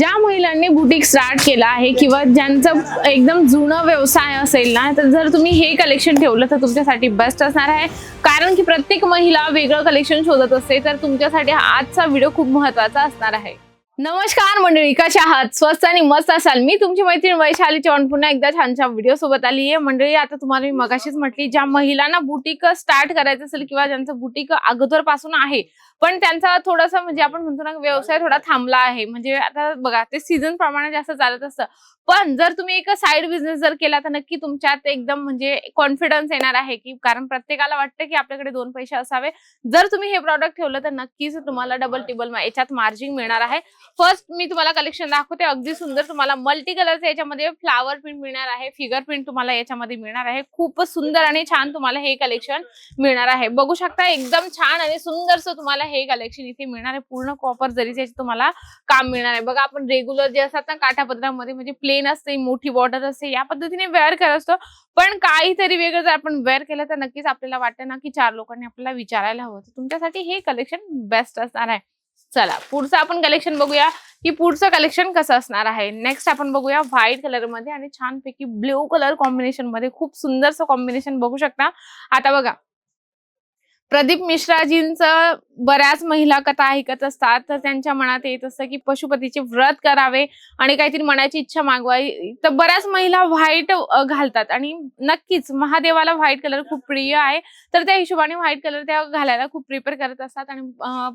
ज्या महिलांनी boutique start केला आहे किंवा ज्यांचं एकदम जुनं व्यवसाय असेल ना तर जर तुम्ही हे कलेक्शन ठेवलं तर तुमच्यासाठी बेस्ट असणार आहे. कारण की प्रत्येक महिला वेगळं कलेक्शन शोधत असते तर तुमच्यासाठी आजचा व्हिडिओ खूप महत्त्वाचा असणार आहे. नमस्कार मंडळी कशा आहात? स्वस्त आणि मस्त असाल. मी तुमची मैत्रीण वैशाली चव्हाण पुन्हा एकदा छानशा व्हिडिओ सोबत आली आहे. मंडळी आता तुम्हाला मी मगाशीच म्हटली ज्या महिलांना बुटीक स्टार्ट करायचं असेल किंवा ज्यांचं बुटीक अगोदरपासून आहे पण त्यांचा थोडासा म्हणजे आपण म्हणतो ना व्यवसाय थोडा थांबला आहे. म्हणजे आता बघा ते सीझन प्रमाणे जास्त चालत असतं. पण जर तुम्ही एक साईड बिझनेस जर केला तर नक्की तुमच्यात एकदम म्हणजे कॉन्फिडन्स येणार आहे की कारण प्रत्येकाला वाटतं की आपल्याकडे दोन पैसे असावे. जर तुम्ही हे प्रॉडक्ट ठेवलं तर नक्कीच तुम्हाला डबल टिबल याच्यात मार्जिन मिळणार आहे. फर्स्ट मी तुम्हाला कलेक्शन दाखवते. अगदी सुंदर तुम्हाला मल्टी कलरचं याच्यामध्ये फ्लावर प्रिंट मिळणार आहे फिगर प्रिंट तुम्हाला याच्यामध्ये मिळणार आहे. खूपच सुंदर आणि छान तुम्हाला हे कलेक्शन मिळणार आहे. बघू शकता एकदम छान आणि सुंदरसं तुम्हाला हे कलेक्शन इथे मिळणार आहे. पूर्ण कॉपर जरी याचे तुम्हाला काम मिळणार आहे. बघा आपण रेग्युलर जे असतात ना काठापत्रामध्ये म्हणजे प्लेन असते मोठी बॉर्डर असते या पद्धतीने वेअर करत असतो. पण काहीतरी वेगळं जर आपण वेअर केलं तर नक्कीच आपल्याला वाटतं ना की चार लोकांनी आपल्याला विचारायला हवं. तुमच्यासाठी हे कलेक्शन बेस्ट असणार आहे. चला पुढचं आपण कलेक्शन बघूया. की पुढचं कलेक्शन कसं असणार आहे? नेक्स्ट आपण बघूया व्हाईट कलरमध्ये आणि छानपैकी ब्ल्यू कलर कॉम्बिनेशनमध्ये. खूप सुंदरसं कॉम्बिनेशन बघू शकता. आता बघा. प्रदीप मिश्राजींचं बऱ्याच महिला कथा ऐकत असतात तर त्यांच्या मनात येत असतं की पशुपतीचे व्रत करावे आणि काहीतरी मनाची इच्छा मागवावी. तर बऱ्याच महिला व्हाईट घालतात आणि नक्कीच महादेवाला व्हाईट कलर खूप प्रिय आहे. तर त्या हिशोबाने व्हाईट कलर त्या घालायला खूप प्रिपेअर करत असतात आणि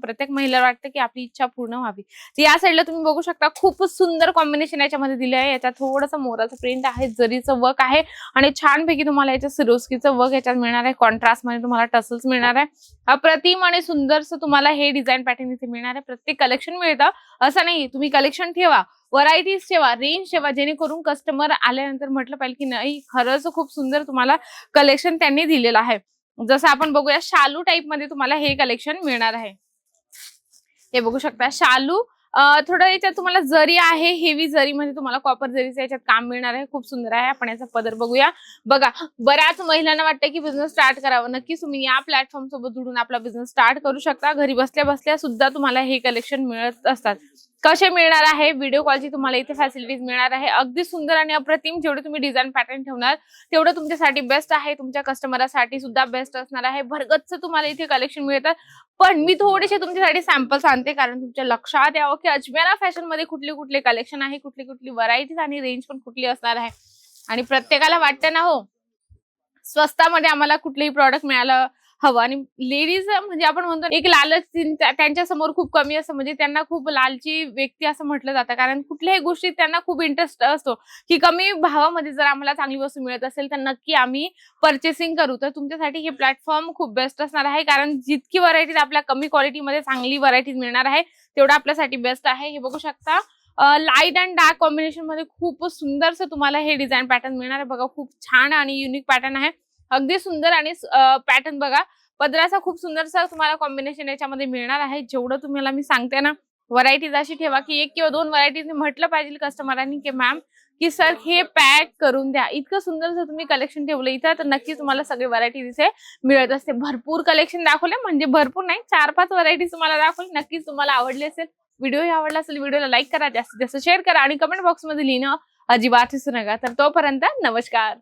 प्रत्येक महिला वाटतं की आपली इच्छा पूर्ण व्हावी. तर या साईडला तुम्ही बघू शकता खूप सुंदर कॉम्बिनेशन याच्यामध्ये दिले आहे याच्यात थोडंसं मोराचं प्रिंट आहे जरीचं वर्क आहे आणि छानपैकी तुम्हाला याच्या सिरोस्कीचं वर्क याच्यात मिळणार आहे. कॉन्ट्रास्टमध्ये तुम्हाला टसल्स मिळणार आहे. अप्रतिम आणि सुंदर असं तुम्हाला हे डिझाईन पॅटर्न इथे मिळणार आहे. प्रत्येक कलेक्शन मिळतं. असं नाही तुम्ही कलेक्शन ठेवा व्हरायटीज ठेवा रेंज ठेवा जेणेकरून कस्टमर आल्यानंतर म्हटलं पाहिजे की नाही खरंच खूप सुंदर तुम्हाला कलेक्शन त्यांनी दिलेलं आहे. जसं आपण बघूया शालू टाईपमध्ये तुम्हाला हे कलेक्शन मिळणार आहे. हे बघू शकता शालू थोडं याच्यात तुम्हाला जरी आहे हेवी जरी म्हणजे तुम्हाला कॉपर जरीचं याच्यात काम मिळणार आहे खूप सुंदर आहे. आपण याचा पदर बघूया. बघा बऱ्याच महिलांना वाटतं की बिझनेस स्टार्ट करावा. नक्कीच तुम्ही या प्लॅटफॉर्म सोबत जुडून आपला बिझनेस स्टार्ट करू शकता. घरी बसल्या बसल्या सुद्धा तुम्हाला हे कलेक्शन मिळत असतात. कसे मिळणार आहे? व्हिडिओ कॉलची तुम्हाला इथे फॅसिलिटीज मिळणार आहे. अगदी सुंदर आणि अप्रतिम जेवढे तुम्ही डिझाईन पॅटर्न ठेवणार तेवढं तुमच्यासाठी बेस्ट आहे. तुमच्या कस्टमरसाठी सुद्धा बेस्ट असणार आहे. भरगतच तुम्हाला इथे कलेक्शन मिळतात. पण मी थोडेसे तुमच्यासाठी सॅम्पल्स आणते कारण तुमच्या लक्षात यावं की अजमेरा फॅशनमध्ये कुठले कुठले कलेक्शन आहे कुठली कुठली व्हरायटीज आणि रेंज पण कुठली असणार आहे. आणि प्रत्येकाला वाटतं ना हो स्वस्तामध्ये आम्हाला कुठलेही प्रॉडक्ट मिळालं हवं. आणि लेडीज म्हणजे आपण म्हणतो एक लालच त्यांच्यासमोर खूप कमी असतं. म्हणजे त्यांना खूप लालची व्यक्ती असं म्हटलं जातं. कारण कुठल्याही गोष्टीत त्यांना खूप इंटरेस्ट असतो. की कमी भावामध्ये जर आम्हाला चांगली वस्तू मिळत असेल तर नक्की आम्ही परचेसिंग करू. तर तुमच्यासाठी हे प्लॅटफॉर्म खूप बेस्ट असणार आहे. कारण जितकी व्हरायटीज आपल्या कमी क्वालिटीमध्ये चांगली व्हरायटीज मिळणार आहे तेवढं आपल्यासाठी बेस्ट आहे. हे बघू शकता. लाइट अँड डार्क कॉम्बिनेशनमध्ये खूप सुंदरसं तुम्हाला हे डिझाईन पॅटर्न मिळणार आहे. बघा खूप छान आणि युनिक पॅटर्न आहे. अगदी सुंदर आणि पॅटर्न बघा. पदराचा खूप सुंदरसा तुम्हाला कॉम्बिनेशन याच्यामध्ये मिळणार आहे. जेवढं तुम्हाला मी सांगते ना व्हरायटीज अशी ठेवा की एक किंवा दोन व्हरायटीज म्हटलं पाहिजे कस्टमरांनी की मॅम की सर हे पॅक करून द्या. इतकं सुंदर जर तुम्ही कलेक्शन ठेवलं इथं तर नक्कीच तुम्हाला सगळे व्हरायटी इथे मिळत असते भरपूर कलेक्शन दाखवले म्हणजे भरपूर नाही चार पाच व्हरायटी तुम्हाला दाखवली. नक्कीच तुम्हाला आवडली असेल व्हिडिओ आवडला असेल व्हिडिओला लाईक करा जास्तीत जास्त शेअर करा आणि कमेंट बॉक्समध्ये लिहिणं अजिबात विसरू नका. तर तोपर्यंत नमस्कार.